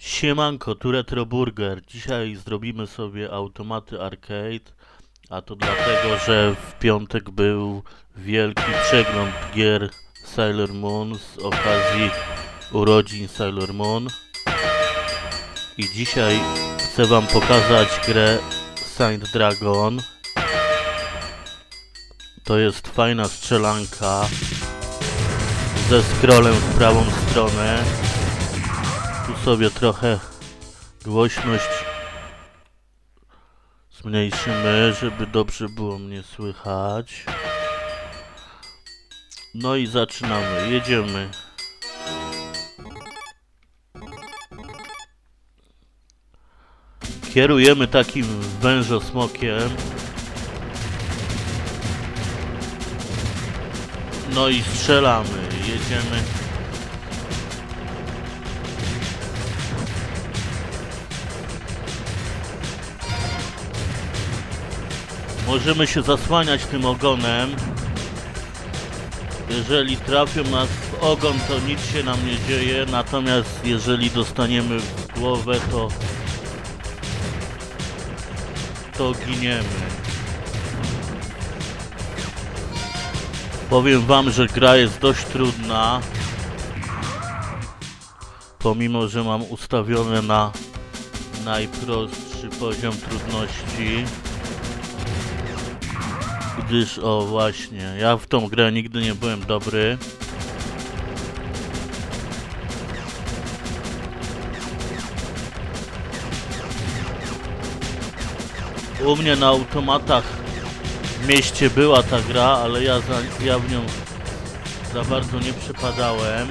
Siemanko, tu Retro Burger. Dzisiaj zrobimy sobie automaty arcade, a to dlatego, że w piątek był wielki przegląd gier Sailor Moon z okazji urodzin Sailor Moon. I dzisiaj chcę wam pokazać grę Saint Dragon. To jest fajna strzelanka ze scrollem w prawą stronę. Sobie trochę głośność zmniejszymy, żeby dobrze było mnie słychać. No i zaczynamy, jedziemy. Kierujemy takim wężosmokiem. No i strzelamy, jedziemy. Możemy się zasłaniać tym ogonem. Jeżeli trafią nas w ogon, to nic się nam nie dzieje, natomiast jeżeli dostaniemy w głowę, to to giniemy. Powiem wam, że gra jest dość trudna. Pomimo, że mam ustawione na najprostszy poziom trudności. Gdyż, o właśnie, ja w tą grę nigdy nie byłem dobry. U mnie na automatach w mieście była ta gra, ale ja, za, ja w nią za bardzo nie przypadałem.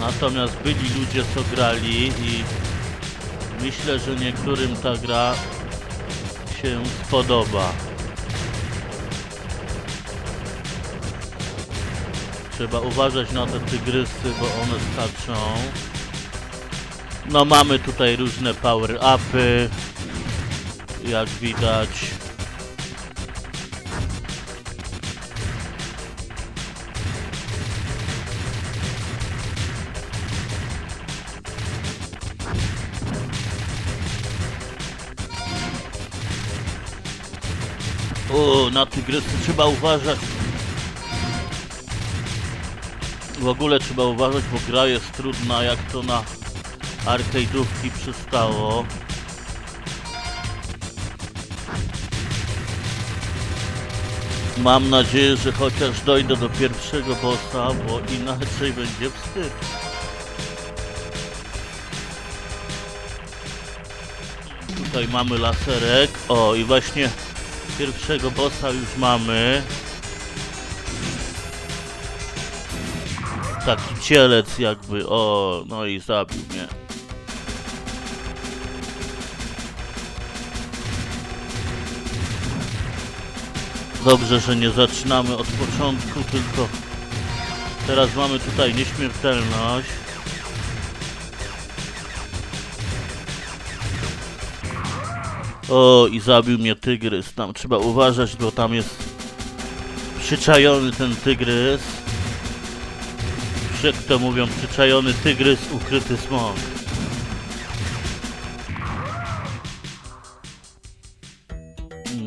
Natomiast byli ludzie, co grali i myślę, że niektórym ta gra się spodoba. Trzeba uważać na te tygrysy, bo one skaczą. No mamy tutaj różne power upy. Jak widać. O, na tygrysy trzeba uważać. W ogóle trzeba uważać, bo gra jest trudna, jak to na arcade'ówki przystało. Mam nadzieję, że chociaż dojdę do pierwszego bossa, bo inaczej będzie wstyd. Tutaj mamy laserek. O, i właśnie pierwszego bossa już mamy. Taki cielec jakby, o, no i zabił mnie. Dobrze, że nie zaczynamy od początku, tylko teraz mamy tutaj nieśmiertelność. O, i zabił mnie tygrys. Tam trzeba uważać, bo tam jest przyczajony ten tygrys. Jak to mówią, przyczajony tygrys, ukryty smok.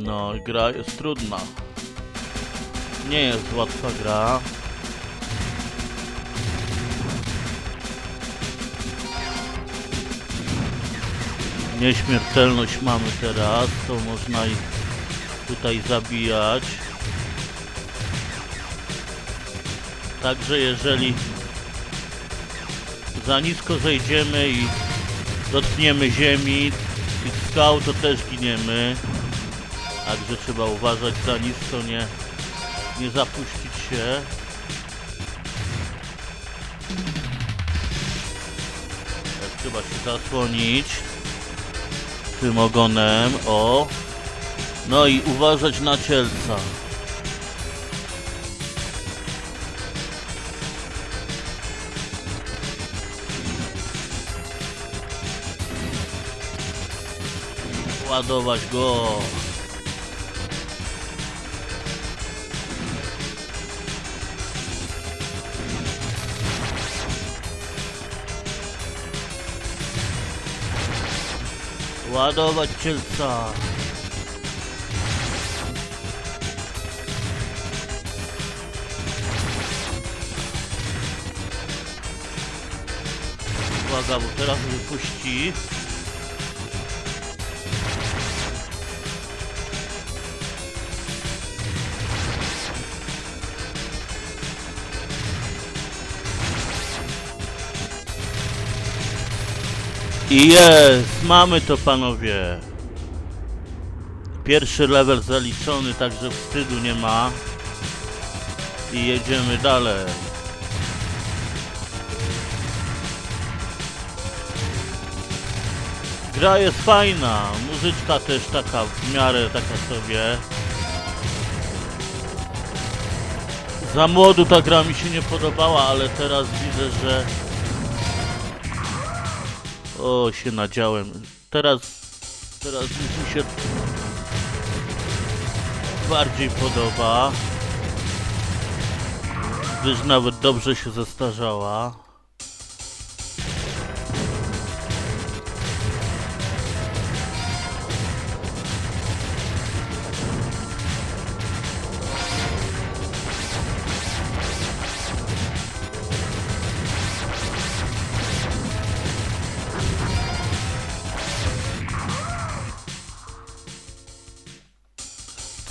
No, gra jest trudna. Nie jest łatwa gra. Nieśmiertelność mamy teraz, to można ich tutaj zabijać. Także jeżeli za nisko zejdziemy i dotkniemy ziemi, tych skał, to też giniemy. Także trzeba uważać za nisko, nie, nie zapuścić się. Trzeba się zasłonić tym ogonem, o. No i uważać na cielca. Ładować go. Ładować cielca. Uwaga, bo teraz wypuści. Jest! Mamy to panowie! Pierwszy level zaliczony, także wstydu nie ma. I jedziemy dalej. Gra jest fajna, muzyczka też taka w miarę taka sobie. Za młodu ta gra mi się nie podobała, ale teraz widzę, że o, się nadziałem. Teraz, teraz mi się bardziej podoba. Gdyż nawet dobrze się zestarzała.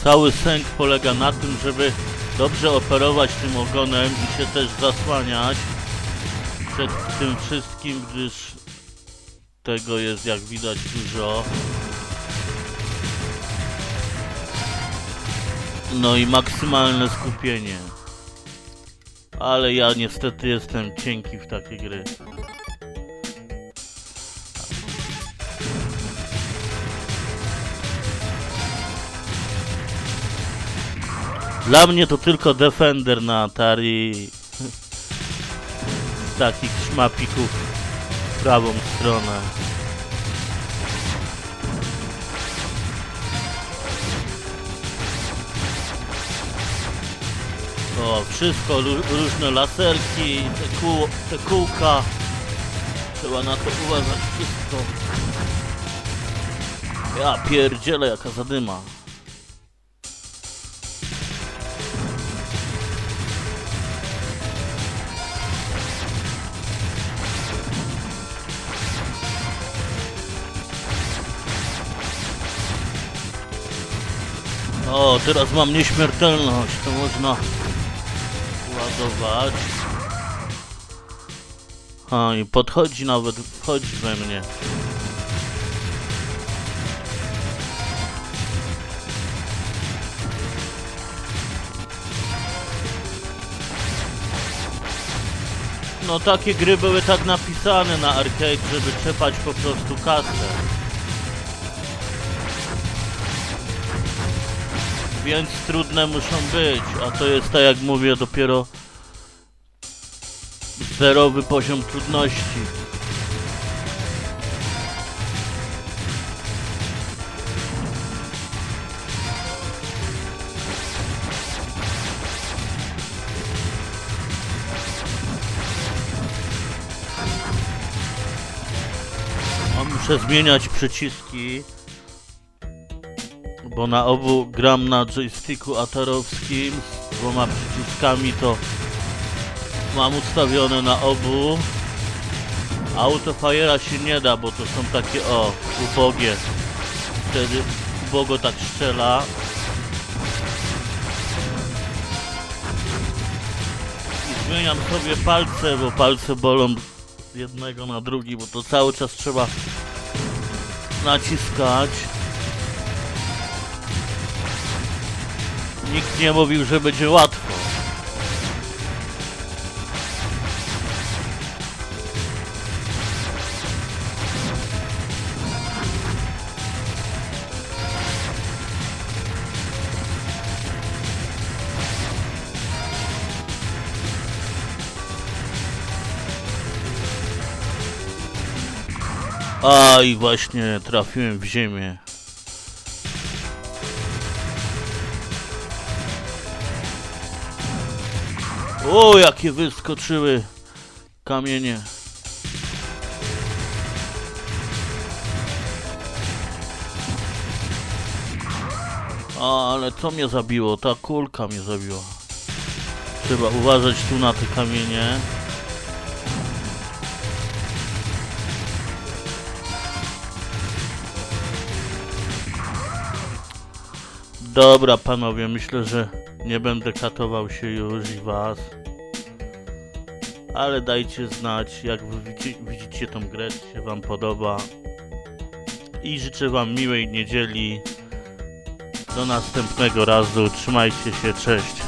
Cały sęk polega na tym, żeby dobrze operować tym ogonem i się też zasłaniać przed tym wszystkim, gdyż tego jest jak widać dużo. No i maksymalne skupienie. Ale ja niestety jestem cienki w takie gry. Dla mnie to tylko Defender na Atari. Z takich szmapików w prawą stronę. O, wszystko, ró- różne laserki, te, kół, te kółka. Trzeba na to uważać wszystko. Ja pierdzielę jaka zadyma. O, teraz mam nieśmiertelność, to można ładować. A i podchodzi nawet, wchodzi we mnie. No takie gry były tak napisane na arcade, żeby czepać po prostu kasę. Więc trudne muszą być, a to jest tak jak mówię dopiero zerowy poziom trudności. A muszę zmieniać przyciski. Bo na obu gram na joysticku atarowskim z dwoma przyciskami to mam ustawione na obu. Autofajera się nie da, bo to są takie o, ubogie. Wtedy ubogo tak strzela. I zmieniam sobie palce, bo palce bolą z jednego na drugi, bo to cały czas trzeba naciskać. Nikt nie mówił, że będzie łatwo. A i właśnie trafiłem w ziemię. O, jakie wyskoczyły kamienie. O, ale co mnie zabiło? Ta kulka mnie zabiła. Trzeba uważać tu na te kamienie. Dobra, panowie, myślę, że nie będę katował się już i was. Ale dajcie znać, jak widzicie tą grę, czy się wam podoba. I życzę wam miłej niedzieli. Do następnego razu. Trzymajcie się, cześć.